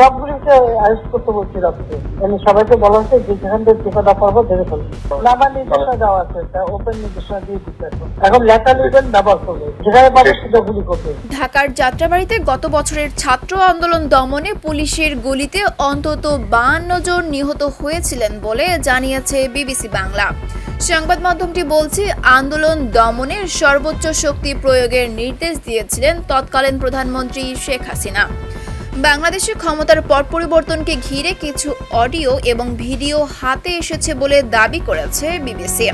সবগুলিকে arrest করতে বলছি রাত্রে। মানে সবাইকে বলা হচ্ছে যে যেখান থেকে পারব ধরে ফেলবে নামার নির্দেশনা দেওয়া আছে ওপেন নির্দেশনা দিয়ে দিচ্ছে এখন। লেখা লিখবেন ব্যবহার করবে। যেখানে পাবে সেটা গুলি করবে। ঢাকার যাত্রাবাড়িতে গত বছরের ছাত্র আন্দোলন দমনে পুলিশের গুলিতে অন্তত বাহান্ন জন নিহত হয়েছিলেন বলে জানিয়েছে বিবিসি বাংলা। সংবাদ মাধ্যমটি বলছে আন্দোলন দমনে সর্বোচ্চ শক্তি প্রয়োগের নির্দেশ দিয়েছিলেন তৎকালীন প্রধানমন্ত্রী শেখ হাসিনা। বাংলাদেশের ক্ষমতার পট পরিবর্তনকে ঘিরে কিছু অডিও এবং ভিডিও হাতে এসেছে বলে দাবি করেছে বিবিসি।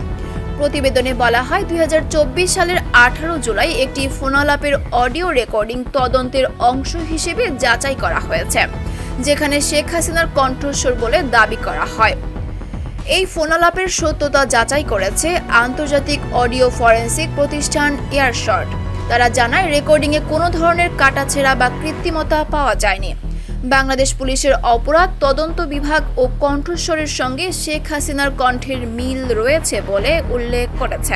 প্রতিবেদনে বলা হয় দু হাজার চব্বিশ সালের আঠারো জুলাই একটি ফোনালাপের অডিও রেকর্ডিং তদন্তের অংশ হিসেবে যাচাই করা হয়েছে, যেখানে শেখ হাসিনার কণ্ঠস্বর বলে দাবি করা হয়। এই ফোনালাপের সত্যতা যাচাই করেছে আন্তর্জাতিক অডিও ফরেন্সিক প্রতিষ্ঠান এয়ারশট। তারা জানায় রেকর্ডিংয়ে কোনো ধরনের কাটাছেঁড়া বা কৃত্রিমতা পাওয়া যায়নি। বাংলাদেশ পুলিশের অপরাধ তদন্ত বিভাগ ও কণ্ঠস্বরের সঙ্গে শেখ হাসিনার কণ্ঠের মিল রয়েছে বলে উল্লেখ করেছে।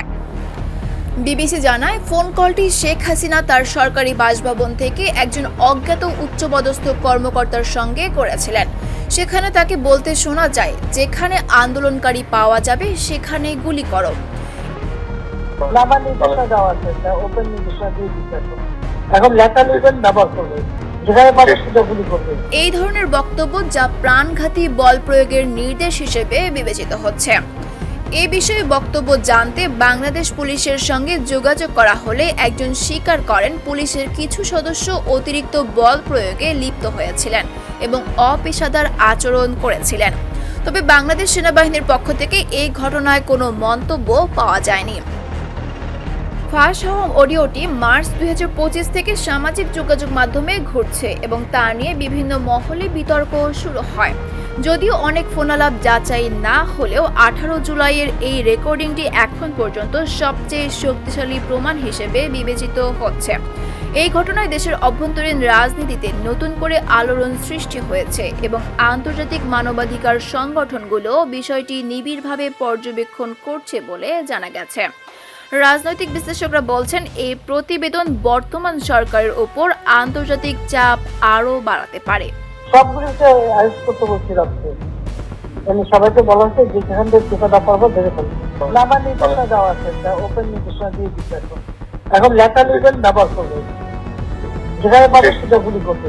বিবিসি জানায়, ফোন কলটি শেখ হাসিনা তার সরকারি বাসভবন থেকে একজন অজ্ঞাত উচ্চপদস্থ কর্মকর্তার সঙ্গে করেছিলেন। সেখানে তাকে বলতে শোনা যায়, যেখানে আন্দোলনকারী পাওয়া যাবে সেখানে গুলি করো। দেওয়া আছে ওপেন দিয়ে এখন ব্যবহার করবে। এই ধরনের বক্তব্য যা প্রাণঘাতী বল প্রয়োগের নির্দেশ হিসেবে বিবেচিত হচ্ছে। এ বিষয়ে বক্তব্য জানতে বাংলাদেশ পুলিশের সঙ্গে যোগাযোগ করা হলে একজন স্বীকার করেন পুলিশের কিছু সদস্য অতিরিক্ত বল প্রয়োগে লিপ্ত হয়েছিলেন এবং অপেশাদার আচরণ করেছিলেন। তবে বাংলাদেশ সেনাবাহিনীর পক্ষ থেকে এই ঘটনায় কোনো মন্তব্য পাওয়া যায়নি। ফাঁস হওয়া অডিওটি মার্চ দুই হাজার পঁচিশ থেকে সামাজিক যোগাযোগ মাধ্যমে ঘুরছে এবং তা নিয়ে বিভিন্ন মহলে বিতর্ক শুরু হয়। যদিও অনেক ফোনালাপ যাচাই না হলেও আঠারো জুলাইয়ের এই রেকর্ডিংটি এখন পর্যন্ত সবচেয়ে শক্তিশালী প্রমাণ হিসেবে বিবেচিত হচ্ছে। এই ঘটনায় দেশের অভ্যন্তরীণ রাজনীতিতে নতুন করে আলোড়ন সৃষ্টি হয়েছে এবং আন্তর্জাতিক মানবাধিকার সংগঠনগুলো বিষয়টি নিবিড়ভাবে পর্যবেক্ষণ করছে বলে জানা গেছে। রাজনৈতিক বিশ্লেষকরা বলছেন এই প্রতিবেদন বর্তমান সরকারের ওপর আন্তর্জাতিক চাপ আরও বাড়াতে পারে। করতে বলছি মানে সবাইকে বলা হচ্ছে যে যেখান থেকে টিকা দেওয়া পারব ধরে ফেলবে নামার নির্দেশনা দেওয়া আছে ওপেন নির্দেশনা দিয়ে এখন। এখন লেখা লিখবেন ব্যবহার করবে যেখানে পাবে সেটা গুলি করবে।